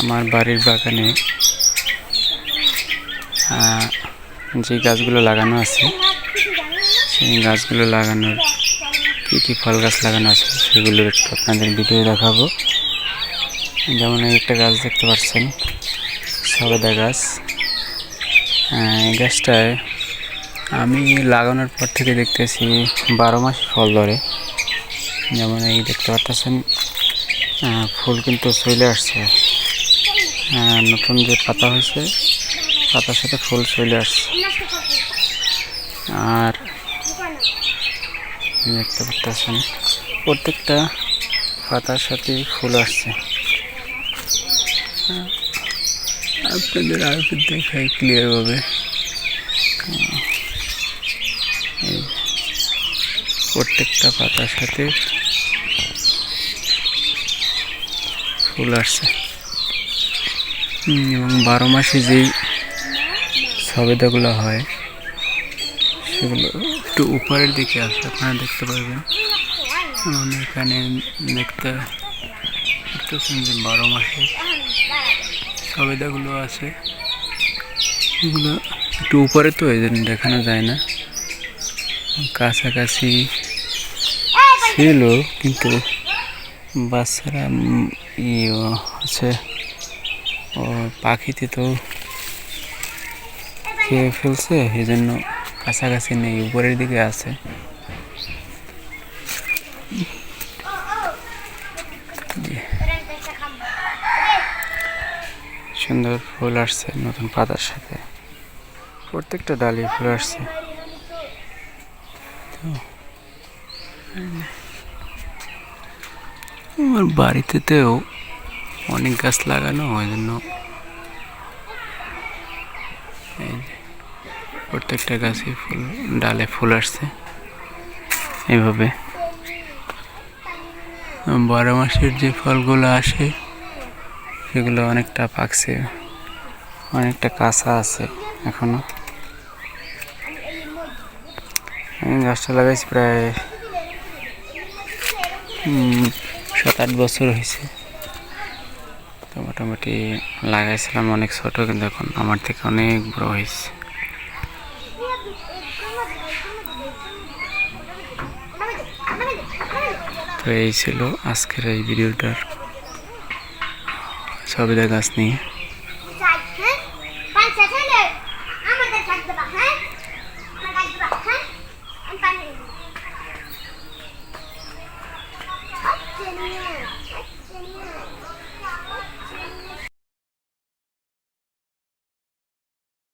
আমার বাড়ির বাগানে যে গাছগুলো লাগানো আছে, সেই গাছগুলো লাগানোর কী কী ফল গাছ লাগানো আছে সেগুলো একটু আপনাদের ভিডিও দেখাবো। যেমন এই একটা গাছ দেখতে পাচ্ছেন, সবেদা গাছ। এই গাছটায় আমি লাগানোর পর থেকে দেখতেছি বারো মাস ফল ধরে। যেমন এই দেখতে পাচ্ছেন ফুল কিন্তু চলে আসছে। নতুন যে পাতা হয়েছে পাতার সাথে ফুল চলে আসছে। আর দেখতে পাচ্ছেন প্রত্যেকটা পাতার সাথে ফুল আসছে। আহ, আপনাদের আর দেখাই ক্লিয়ারভাবে প্রত্যেকটা পাতার সাথে ফুল আসছে। এবং বারো মাসে যেই সবেদাগুলো হয়, সেগুলো একটু উপরের দিকে আসে, আপনারা দেখতে পারবেন। এবং এখানে দেখতে দেখতেছেন যে বারো মাসে সবেদাগুলো আছে। এগুলো একটু উপরে তো জন্য দেখানো যায় না। কাছাকাছি ছিল, কিন্তু বাচ্চারা ইয়ে হচ্ছে ও পাখিতে তো খেয়ে ফেলছে এই জন্য কাছাকাছি নেই, উপরের দিকে আছে। সুন্দর ফুল আসছে, নতুন পাতার সাথে। প্রত্যেকটা ডালি ফুল আসছে। আমার বাড়িতেতেও অনেক গাছ লাগানো, ওই জন্য প্রত্যেকটা গাছে ফুল, ডালে ফুল আসছে। এইভাবে। বারো মাসের যে ফলগুলো আসে, সেগুলো অনেকটা পাকছে, অনেকটা কাঁচা আছে এখনও। আমি গাছটা লাগাইছি প্রায় সাত আট বছর হয়েছে। তো মোটামুটি লাগাইছিলাম অনেক ছোট, কিন্তু এখন আমার থেকে অনেক বড় হয়েছে তো এই ছিল আজকের এই ভিডিওটার সবিদা গাছ নিয়ে Yeah.